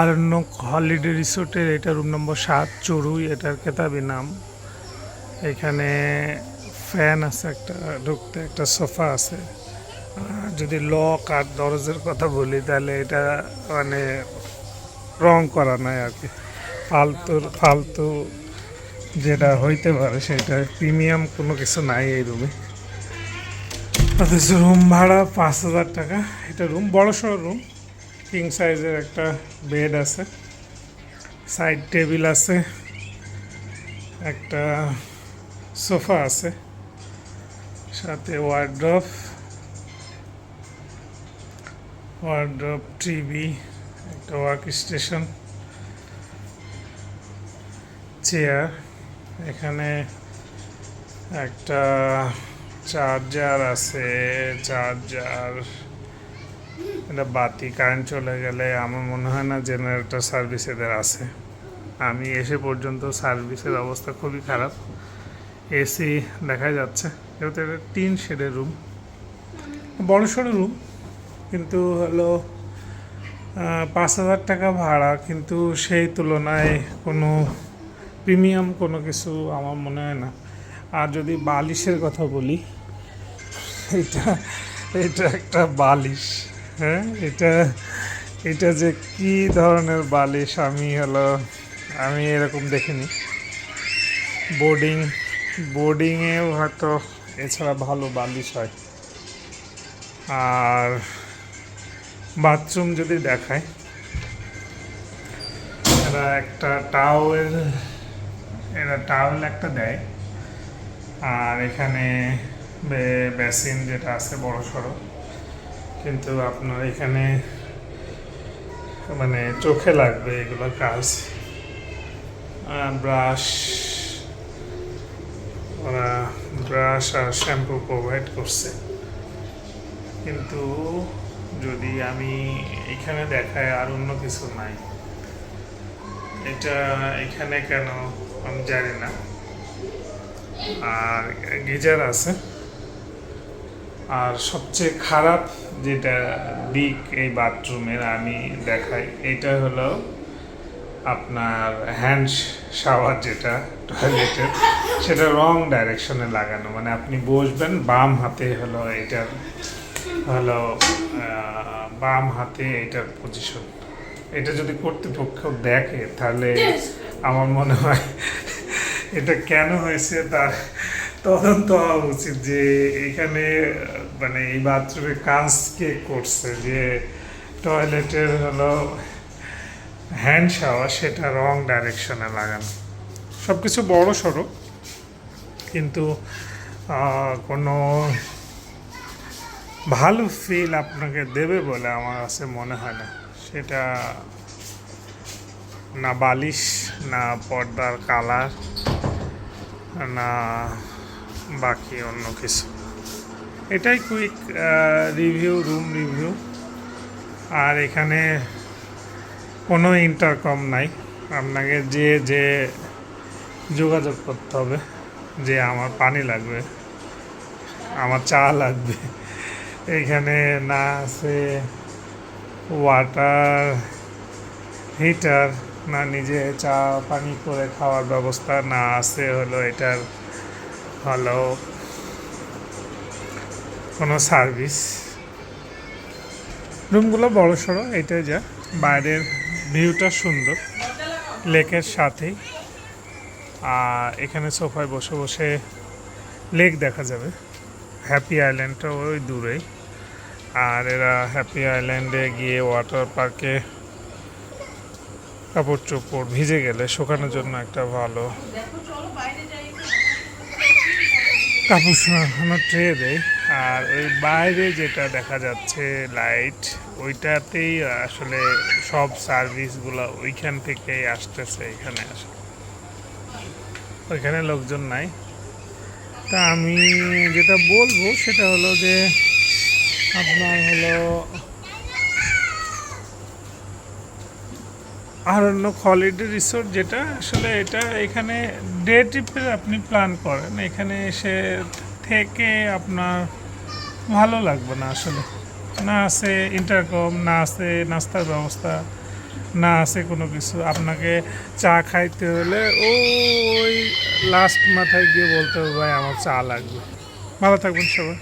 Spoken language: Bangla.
আরণ্যক হলিডে রিসোর্টের এটা রুম নম্বর সাত, চড়ুই, এটার কেতাবি নাম। এখানে ফ্যান আছে একটা, ঢুকতে একটা সোফা আছে। যদি লক আর দরজার কথা বলি, তাহলে এটা মানে রং করা নাই আর কি। ফালতুর ফালতু যেটা হইতে পারে সেটা প্রিমিয়াম কোনো কিছু নাই এই রুমে। অথচ রুম ভাড়া পাঁচ হাজার টাকা। এটা রুম বড় সড়ো রুম। কিং সাইজের একটা বেড আছে। সাইড টেবিল আছে। একটা সোফা আছে। সাথে ওয়ার্ড্রপ ওয়ার্ড্রপ টিভি একটা ওয়ার্ক স্টেশন চেয়ার এখানে একটা চার্জার আছে চার্জার এটা বাতি কারেন্ট চলে গেলে আমার মনে হয় না জেনারেটর সার্ভিস এদের আছে। আমি এসে পর্যন্ত সার্ভিসের অবস্থা খুবই খারাপ। এসি দেখা যাচ্ছে, যেহেতু এটা তিন শেডের রুম বড় সড়ো রুম কিন্তু হলো পাঁচ হাজার টাকা ভাড়া, কিন্তু সেই তুলনায় কোনো প্রিমিয়াম কোনো কিছু আমার মনে হয় না। আর যদি বালিশের কথা বলি, এটা এটা একটা বালিশ। হ্যাঁ এটা এটা যে কি ধরনের বালিশ, আমি হলো, আমি এরকম দেখিনি। বোর্ডিং, বোর্ডিংয়েও হয়তো এছাড়া ভালো বালিশ হয়। আর বাথরুম যদি দেখায়, এরা একটা টাওয়েল এরা টাওয়েল একটা দেয়। আর এখানে বেসিন যেটা আছে বড় সড়ো কিন্তু আপনার এখানে মানে চোখে লাগবে এগুলো কাজ। ব্রাশ, ওরা ব্রাশ আর শ্যাম্পু প্রোভাইড করছে। কিন্তু যদি আমি এখানে দেখায় আর অন্য কিছু নাই, এটা এখানে কেন আমি জানি না। আর গিজার আছে। আর সবচেয়ে খারাপ যেটা দিক এই বাথরুমের আমি দেখাই এটা হলো আপনার হ্যান্ড শাওয়ার যেটা টয়লেটের সেটা রং ডাইরেকশনে লাগানো। মানে আপনি বসবেন বাম হাতে হলো এটার হলো বাম হাতে এটার পজিশন এটা যদি কর্তৃপক্ষ দেখে তাহলে আমার মনে হয় এটা কেন হয়েছে তার তদন্ত হওয়া উচিত যে এখানে মানে এই বাথরুমে কাজ কে করছে, যে টয়লেটের হলো হ্যান্ড শাওয়ার, সেটা রং ডাইরেকশনে লাগানো। সব কিছু বড় সড়ো, কিন্তু কোনো ভালো ফিল আপনাকে দেবে বলে আমার কাছে মনে হয় না। সেটা না বালিশ, না পর্দার কালার না বাকি অন্য কিছু। এটাই কুইক রিভিউ রুম রিভিউ আর এখানে কোনো ইন্টারকম নাই। আপনাকে যে যে যোগাযোগ করতে হবে, যে আমার পানি লাগবে, আমার চা লাগবে। এখানে না আছে ওয়াটার হিটার না নিজে চা, পানি করে খাওয়ার ব্যবস্থা, না আছে হলো এটার হলো কোনো সার্ভিস রুমগুলো বড় সড়ো এটাই যা বাইরের ভিউটা সুন্দর লেকের সাথেই আর এখানে সোফায় বসে বসে লেক দেখা যাবে হ্যাপি আইল্যান্ডটা ওই দূরেই আর এরা হ্যাপি আইল্যান্ডে গিয়ে ওয়াটার পার্কে কাপড় চোপড় ভিজে গেলে, শুকানোর জন্য একটা ভালো কাপড় শুকানোর ট্রে দেয় আর ওই বাইরে যেটা দেখা যাচ্ছে লাইট ওইটাতেই আসলে সব সার্ভিসগুলো ওইখান থেকেই আসতেছে, এখানে আসে। ওইখানে লোকজন নাই। তা আমি যেটা বলব সেটা হলো যে আপনার হলো আরণ্য হলিডে রিসোর্ট যেটা, আসলে এটা এখানে ডে ট্রিপের আপনি প্ল্যান করেন। এখানে এসে থেকে আপনার ভালো লাগবে না আসলে। না আছে ইন্টারকম না আছে নাস্তার ব্যবস্থা, না আছে কোনো কিছু। আপনাকে চা খাইতে হলে ওই লাস্ট মাথায় গিয়ে বলতে হবে, ভাই, আমার চা লাগবে। ভালো থাকবেন সবাই।